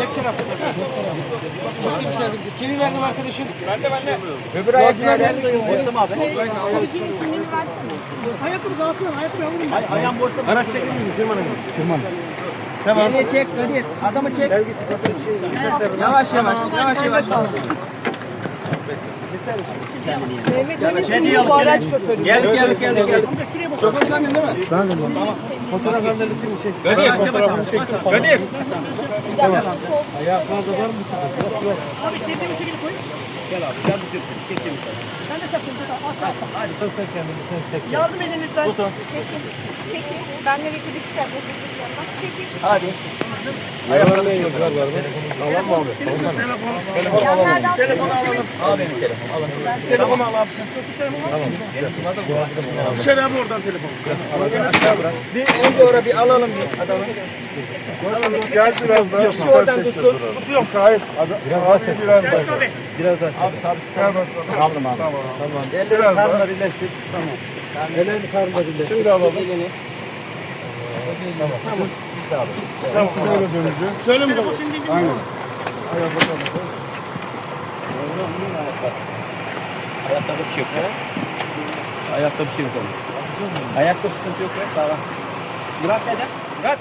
Çekeyim işte. Kimi verdim arkadaşım? Öbür ayak nerede? Sürücünün kimliğini versene. Ayakkabı alsana, ayakkabı alın. Ayağım boşta. Araç çekilir mi? Firman Hanım. Firman. Tamam. çek Kadir. Adamı çek. Yavaş yavaş. Yavaş yavaş. Mehmet Ali Sınır bu araç şoförü. Geldik geldik. geldik. Şoför sendin değil mi? Fotoğraf gönderdik mi? Kadir. Kadir. Ayaklarda var mı? Abi sevdiğim şekilde koy. Sen de takın. At, at. Hadi sen kendini sen çek. Yardım edin lütfen. Çekin. Çekin. Benle birlikte dikiş yapmasını istiyorum. Çekin. Hadi. Ayaklarda ne yazıyor var mı? Tamam mı abi? Yanlardan Telefonu alalım. Al benim telefonu. Al. Telefonu al abi sen. Dışarı abi oradan telefon. Bir önce oraya bir alalım bir adamı. Gel biraz daha. Şu oradan tutsun. Tutuyorum hayır. Biraz daha çek. Biraz daha. Abi sabit. Gel bakalım. Aldım abi. Tamam. Elleri Biraz daha. karnına birleştir. Tamam. Ellerini karnında birleştir. Şimdi alalım. Tamam. Böyle döneceğiz. Söyle mi bakalım? Aynen. Ayakta bir şey yok. Ayakta bir şey yok. Ayakta sıkıntı yok ya. Sağlam. Bırak dede. Bırak.